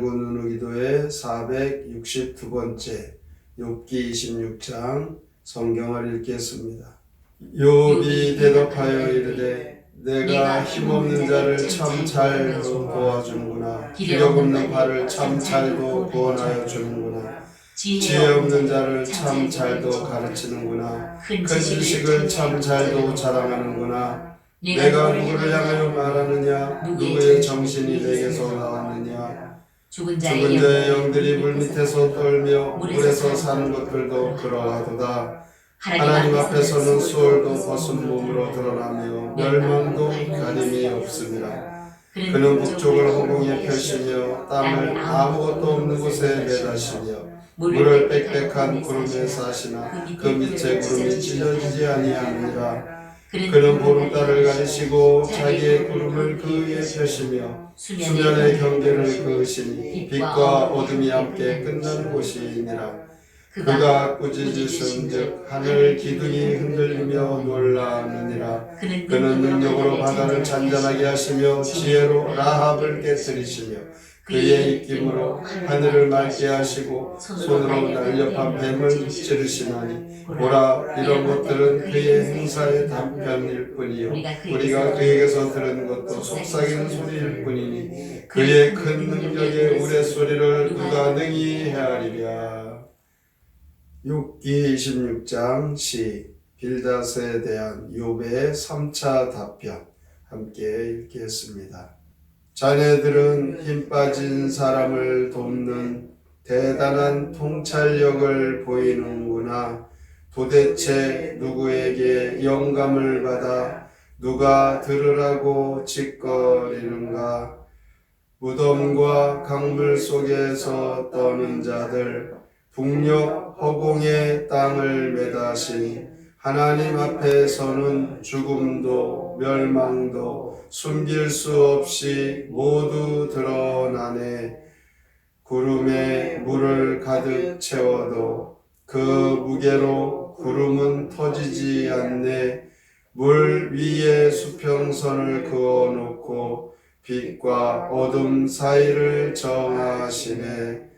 설교의 462번째 욥기 26장 성경을 읽겠습니다. 욥이 대답하여 이르되 내가 힘없는 자를 참 잘 도와주는구나. 기력 없는 발을 참 잘도 구원하여 주는구나. 지혜 없는 자를 참 잘도 가르치는구나. 큰 지식을 참 잘도 자랑하는구나. 내가 누구를 향하여 말하느냐? 누구의 정신이 내게서 나왔느냐 죽은 죽은 자의 자의 영들이 물 밑에서 떨며 물에서 사는 것들도 그러하도다. 하나님 앞에서는 수월도 벗은 몸으로 드러나며 멸망도 가림이 없습니다. 그는 북쪽을 허공에 펴시며 땅을 아무것도 없는 곳에 매다시며 물을 빽빽한 구름에 사시나 그 밑에 구름이 찢어지지 아니하느니라 그는 보름달을 가리시고 자기의 구름을 그 위에 펴시며 수면의 경계를 그으시니 빛과 어둠이 함께 끝나는 곳이니라. 그가 꾸짖으신 즉 하늘 기둥이 흔들리며 놀라느니라. 그는 능력으로 바다를 잔잔하게 하시며 지혜로 라합을 깨뜨리시며 그의 입김으로 하늘을 맑게 하시고 손으로 날렵한 뱀을 찌르시나니 보라 이런 것들은 그의 행사의 단편일 뿐이요 우리가 그에게서 들은 것도 속삭이는 소리일 뿐이니 그의 큰 능력의 우레소리를 누가 능히 헤아리랴 6기 26장 시 빌닷에 대한 욥의 3차 답변 함께 읽겠습니다. 자네들은 힘 빠진 사람을 돕는 대단한 통찰력을 보이는구나. 도대체 누구에게 영감을 받아 누가 들으라고 짓거리는가? 무덤과 강물 속에서 떠는 자들, 북녘 허공의 땅을 매다신 하나님 앞에서는 죽음도 멸망도 숨길 수 없이 모두 드러나네. 구름에 물을 가득 채워도 그 무게로 구름은 터지지 않네. 물 위에 수평선을 그어 놓고 빛과 어둠 사이를 정하시네.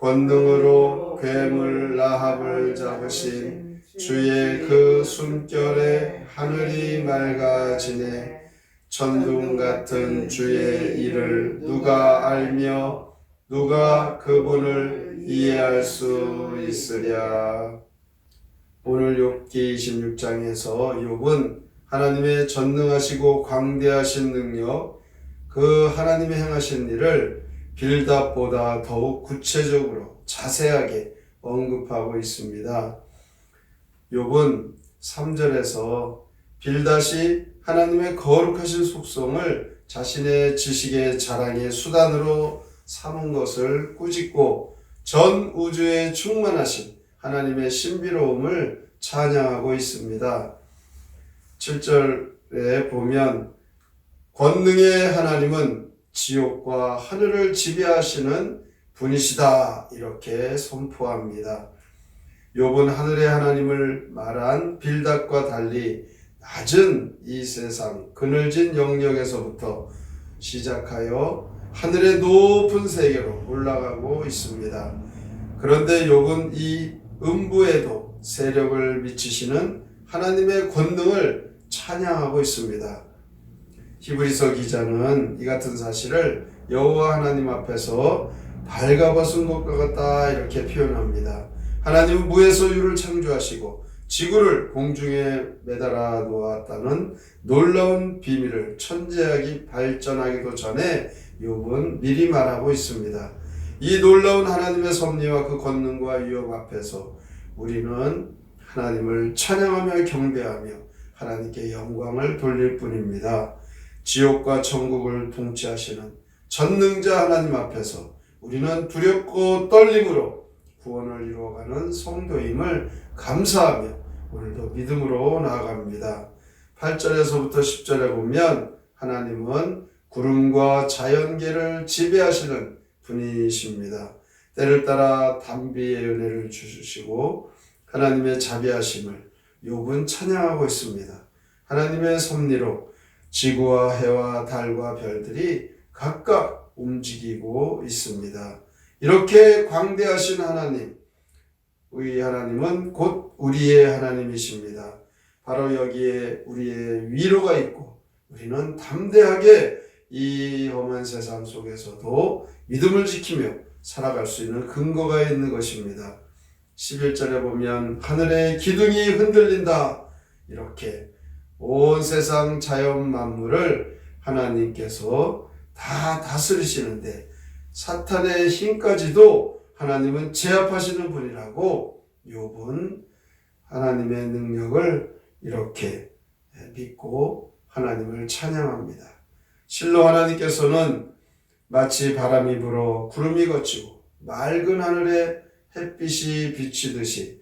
권능으로 괴물 라합을 잡으신 주의 그 숨결에 하늘이 맑아지네. 천둥 같은 주의 일을 누가 알며 누가 그분을 이해할 수 있으랴. 오늘 욥기 26장에서 욥은 하나님의 전능하시고 광대하신 능력, 그 하나님의 행하신 일을 빌답보다 더욱 구체적으로 자세하게 언급하고 있습니다. 욥은 3절에서 빌닷이 하나님의 거룩하신 속성을 자신의 지식의 자랑의 수단으로 삼은 것을 꾸짖고 전 우주에 충만하신 하나님의 신비로움을 찬양하고 있습니다. 7절에 보면 권능의 하나님은 지옥과 하늘을 지배하시는 분이시다 이렇게 선포합니다. 욥은 하늘의 하나님을 말한 빌닷과 달리 낮은 이 세상 그늘진 영역에서부터 시작하여 하늘의 높은 세계로 올라가고 있습니다. 그런데 욥은 이 음부에도 세력을 미치시는 하나님의 권능을 찬양하고 있습니다. 히브리서 기자는 이 같은 사실을 여호와 하나님 앞에서 발가벗은 것과 같다 이렇게 표현합니다. 하나님은 무에서 유를 창조하시고 지구를 공중에 매달아 놓았다는 놀라운 비밀을 천재하기 발전하기도 전에 욥은 미리 말하고 있습니다. 이 놀라운 하나님의 섭리와 그 권능과 위험 앞에서 우리는 하나님을 찬양하며 경배하며 하나님께 영광을 돌릴 뿐입니다. 지옥과 천국을 통치하시는 전능자 하나님 앞에서 우리는 두렵고 떨림으로 구원을 이루어가는 성도임을 감사하며 오늘도 믿음으로 나아갑니다. 8절에서부터 10절에 보면 하나님은 구름과 자연계를 지배하시는 분이십니다. 때를 따라 단비의 은혜를 주시고 하나님의 자비하심을 욥은 찬양하고 있습니다. 하나님의 섭리로 지구와 해와 달과 별들이 각각 움직이고 있습니다. 이렇게 광대하신 하나님, 우리 하나님은 곧 우리의 하나님이십니다. 바로 여기에 우리의 위로가 있고 우리는 담대하게 이 험한 세상 속에서도 믿음을 지키며 살아갈 수 있는 근거가 있는 것입니다. 11절에 보면 하늘의 기둥이 흔들린다. 이렇게 온 세상 자연 만물을 하나님께서 다 다스리시는데 사탄의 힘까지도 하나님은 제압하시는 분이라고 욥은 하나님의 능력을 이렇게 믿고 하나님을 찬양합니다. 실로 하나님께서는 마치 바람이 불어 구름이 걷히고 맑은 하늘에 햇빛이 비치듯이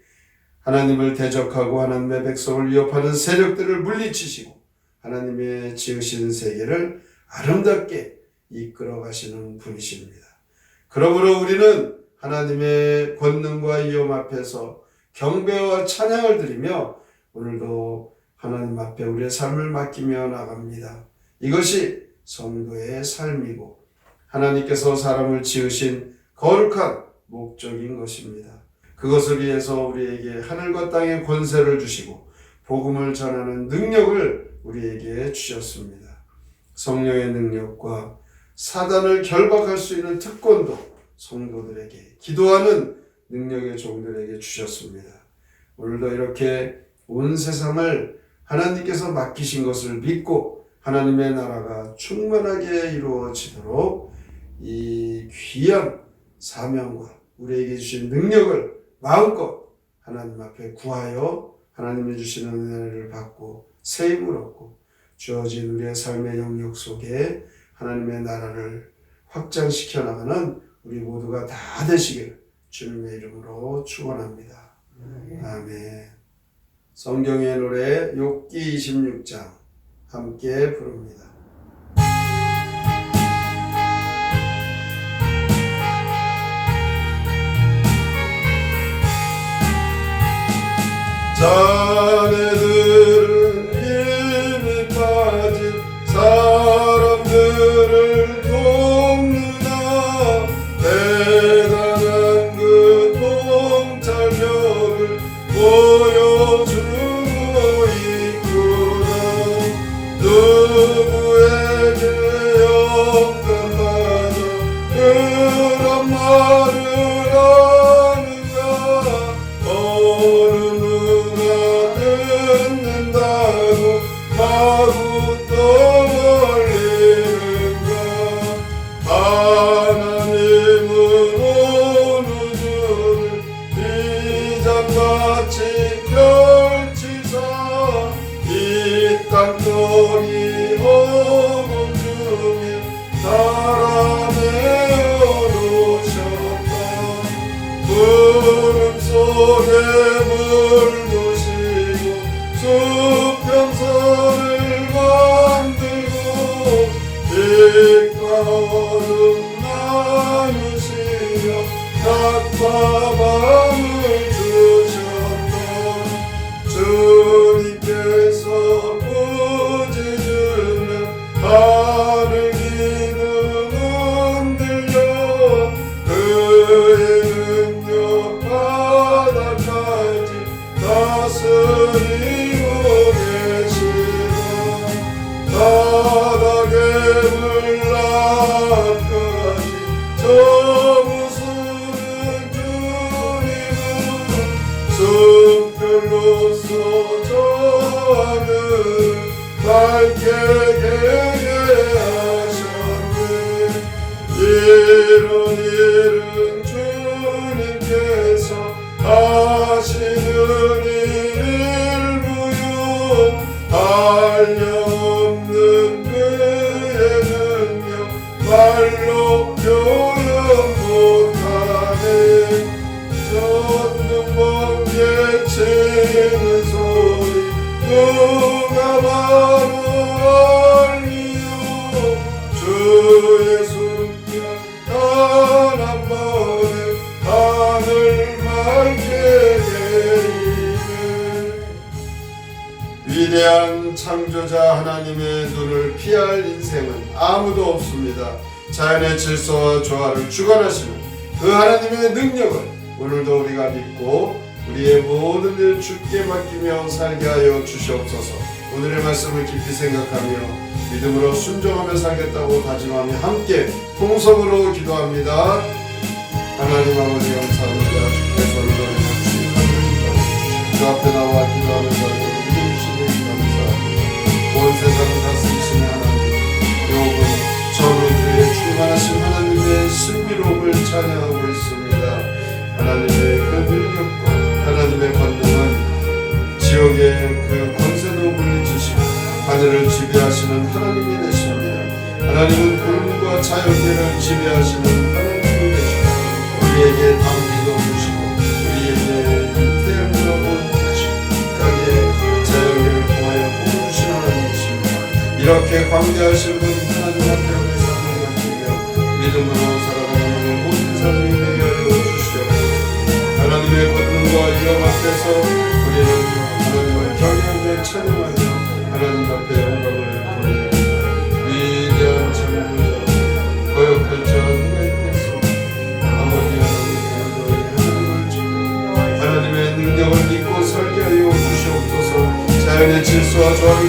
하나님을 대적하고 하나님의 백성을 위협하는 세력들을 물리치시고 하나님의 지으신 세계를 아름답게 이끌어 가시는 분이십니다. 그러므로 우리는 하나님의 권능과 위험 앞에서 경배와 찬양을 드리며 오늘도 하나님 앞에 우리의 삶을 맡기며 나갑니다. 이것이 성도의 삶이고 하나님께서 사람을 지으신 거룩한 목적인 것입니다. 그것을 위해서 우리에게 하늘과 땅의 권세를 주시고 복음을 전하는 능력을 우리에게 주셨습니다. 성령의 능력과 사단을 결박할 수 있는 특권도 성도들에게 기도하는 능력의 종들에게 주셨습니다. 오늘도 이렇게 온 세상을 하나님께서 맡기신 것을 믿고 하나님의 나라가 충만하게 이루어지도록 이 귀한 사명과 우리에게 주신 능력을 마음껏 하나님 앞에 구하여 하나님이 주시는 은혜를 받고 새 힘을 얻고 주어진 우리의 삶의 영역 속에 하나님의 나라를 확장시켜 나가는 우리 모두가 다 되시길 주님의 이름으로 축원합니다. 아멘. 성경의 노래 욥기 26장 함께 부릅니다. 하 again. 창조자 하나님의 눈을 피할 인생은 아무도 없습니다. 자연의 질서와 조화를 주관하시는 그 하나님의 능력을 오늘도 우리가 믿고 우리의 모든 일 주께 맡기며 살게 하여 주시옵소서. 오늘의 말씀을 깊이 생각하며 믿음으로 순종하며 살겠다고 다짐하며 함께 통성으로 기도합니다. 하나님 아버지 찬양하고 있습니다. 하나님의 그 능력과 하나님의 권능은 지옥의 그 권세도 물리치시고 하늘을 지배하시는 하나님이 되십니다. 하나님은 불과 자연계를 지배하시는 하나님이 되시고 우리에게 담비도 주시고 우리에게 모든 하시고 자연계를 통하여 보여주신 하나님이십니다. 이렇게 광대하신 분 하나님 앞에 우리 삶을 맡기며 믿음으로 앞에서 우리는 하나님을 경외하며 찬양하며 하나님 앞에 영광을 돌리며 위대한 창조자 거역할 자 있겠습니까 아버지 하나님의 능력을 믿고 살게 하여 주시옵소서. 자연의 질서와 조항이